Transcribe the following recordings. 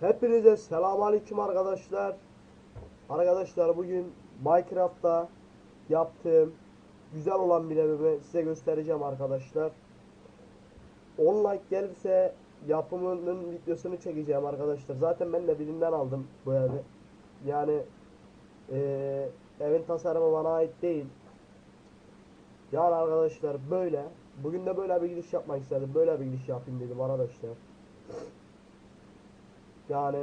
Hepinize selamünaleyküm arkadaşlar. Arkadaşlar bugün Minecraft'ta yaptığım güzel olan bir evimi size göstereceğim arkadaşlar. 10 like gelirse yapımının videosunu çekeceğim arkadaşlar. Zaten ben de birinden aldım bu evi. Yani eee, evin tasarımı bana ait değil. Yani arkadaşlar böyle. Bugün de böyle bir giriş yapmak istedim. Böyle bir giriş yapayım dedim arkadaşlar. Yani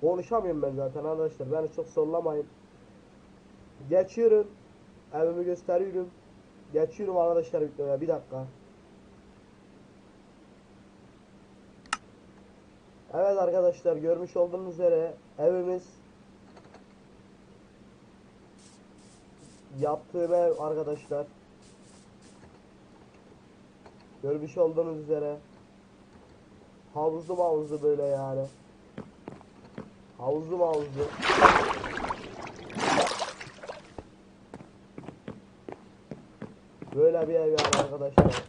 konuşamıyorum ben zaten arkadaşlar. Beni çok sollamayın. Geçiyorum. Evimi gösteriyorum. Geçiyorum arkadaşlar. Bir dakika. Evet arkadaşlar görmüş olduğunuz üzere evimiz yaptığım ev arkadaşlar. Görmüş olduğunuz üzere havuzlu havuzlu böyle yani. Havuzlu havuzlu. Böyle bir ev yani arkadaşlar.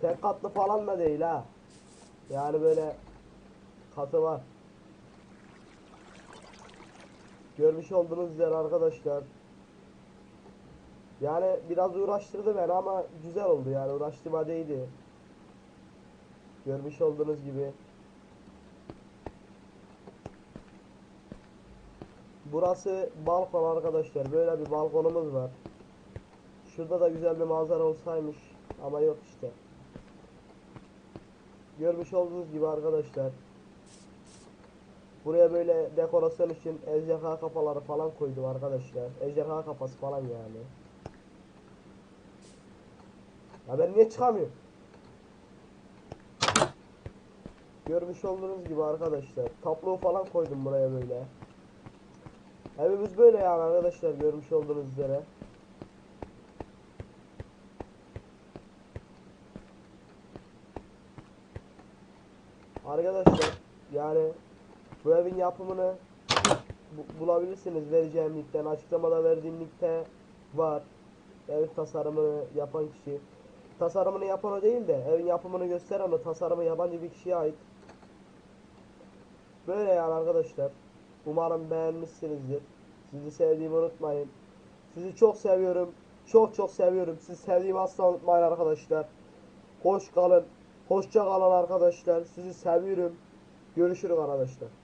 Tek katlı falan da değil ha. Yani böyle katı var. Görmüş olduğunuz üzere arkadaşlar. Yani biraz uğraştırdı beni ama güzel oldu yani uğraştırma değdi. Görmüş olduğunuz gibi. Burası balkon arkadaşlar. Böyle bir balkonumuz var. Şurada da güzel bir manzara olsaymış ama yok işte. Görmüş olduğunuz gibi arkadaşlar. Buraya böyle dekorasyon için ejderha kafaları falan koydum arkadaşlar. Ejderha kafası falan yani. Ya ben niye çıkamıyorum? Görmüş olduğunuz gibi arkadaşlar. Tablo falan koydum buraya böyle. Evimiz böyle yani arkadaşlar görmüş olduğunuz üzere. Arkadaşlar yani bu evin yapımını bu- bulabilirsiniz vereceğim linkten açıklamada verdiğim linkte var. Ev tasarımını yapan kişi. Tasarımını yapan o değil de evin yapımını gösteren o tasarımı yabancı bir kişiye ait. Böyle yani arkadaşlar. Umarım beğenmişsinizdir. Sizi sevdiğimi unutmayın. Sizi çok seviyorum. Çok çok seviyorum. Sizi sevdiğimi asla unutmayın arkadaşlar. Hoş kalın. Hoşça kalın arkadaşlar. Sizi seviyorum. Görüşürüz arkadaşlar.